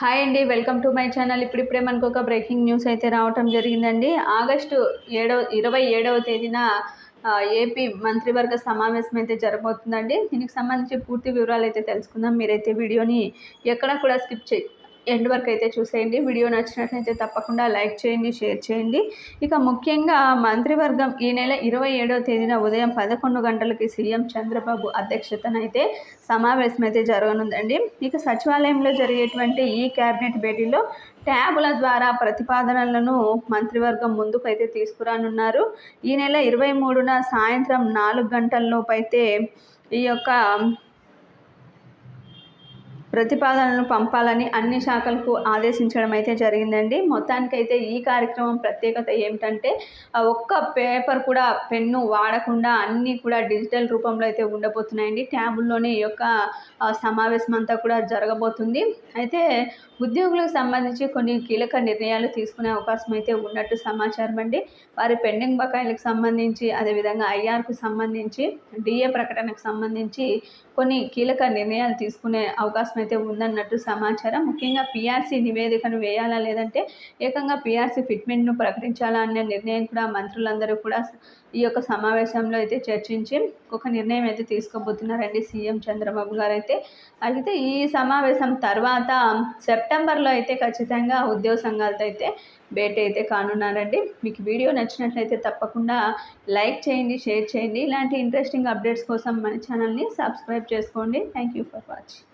Hi అండి welcome to my channel. ఇప్పుడిప్పుడే మనకు ఒక బ్రేకింగ్ న్యూస్ అయితే రావటం జరిగిందండి. ఆగస్టు ఏడవ ఇరవై ఏడవ తేదీన ఏపీ మంత్రివర్గ సమావేశం అయితే జరగబోతుందండి. దీనికి సంబంధించి పూర్తి వివరాలు అయితే తెలుసుకుందాం. మీరైతే వీడియోని ఎక్కడా కూడా స్కిప్ చేయి ఎండ్ వరకు అయితే చూసేయండి. వీడియో నచ్చినట్లయితే తప్పకుండా లైక్ చేయండి షేర్ చేయండి. ఇక ముఖ్యంగా మంత్రివర్గం ఈ నెల ఇరవై ఏడవ తేదీన ఉదయం పదకొండు గంటలకి సీఎం చంద్రబాబు అధ్యక్షతన అయితే సమావేశం అయితే జరగనుందండి. ఇక సచివాలయంలో జరిగేటువంటి ఈ కేబినెట్ భేటీలో ట్యాబుల ద్వారా ప్రతిపాదనలను మంత్రివర్గం ముందుకు అయితే తీసుకురానున్నారు. ఈ నెల ఇరవై మూడున సాయంత్రం నాలుగు గంటల్లోపైతే అయితే ఈ యొక్క ప్రతిపాదనలు పంపాలని అన్ని శాఖలకు ఆదేశించడం అయితే జరిగిందండి. మొత్తానికైతే ఈ కార్యక్రమం ప్రత్యేకత ఏమిటంటే ఒక్క పేపర్ కూడా పెన్ను వాడకుండా అన్నీ కూడా డిజిటల్ రూపంలో అయితే ఉండబోతున్నాయండి. ట్యాబుల్లోనే ఈ యొక్క సమావేశం అంతా కూడా జరగబోతుంది. అయితే ఉద్యోగులకు సంబంధించి కొన్ని కీలక నిర్ణయాలు తీసుకునే అవకాశం అయితే ఉన్నట్టు సమాచారం అండి. వారి పెండింగ్ బకాయిలకు సంబంధించి అదేవిధంగా ఐఆర్కు సంబంధించి డిఏ ప్రకటనకు సంబంధించి కొన్ని కీలక నిర్ణయాలు తీసుకునే అవకాశం అయితే ఉందన్నట్టు సమాచారం. ముఖ్యంగా పిఆర్సీ నివేదికను వేయాలా లేదంటే ఏకంగా పీఆర్సీ ఫిట్మెంట్ను ప్రకటించాలా అనే నిర్ణయం కూడా మంత్రులందరూ కూడా ఈ యొక్క సమావేశంలో అయితే చర్చించి ఒక నిర్ణయం అయితే తీసుకోబోతున్నారండి సీఎం చంద్రబాబు గారు అయితే. అయితే ఈ సమావేశం తర్వాత సెప్టెంబర్లో అయితే ఖచ్చితంగా ఉద్యోగ సంఘాలతో అయితే భేటీ అయితే కానున్నారండి. మీకు వీడియో నచ్చినట్లయితే తప్పకుండా లైక్ చేయండి షేర్ చేయండి. ఇలాంటి ఇంట్రెస్టింగ్ అప్డేట్స్ కోసం మన ఛానల్ని సబ్స్క్రైబ్ చేసుకోండి. Thank you for watching.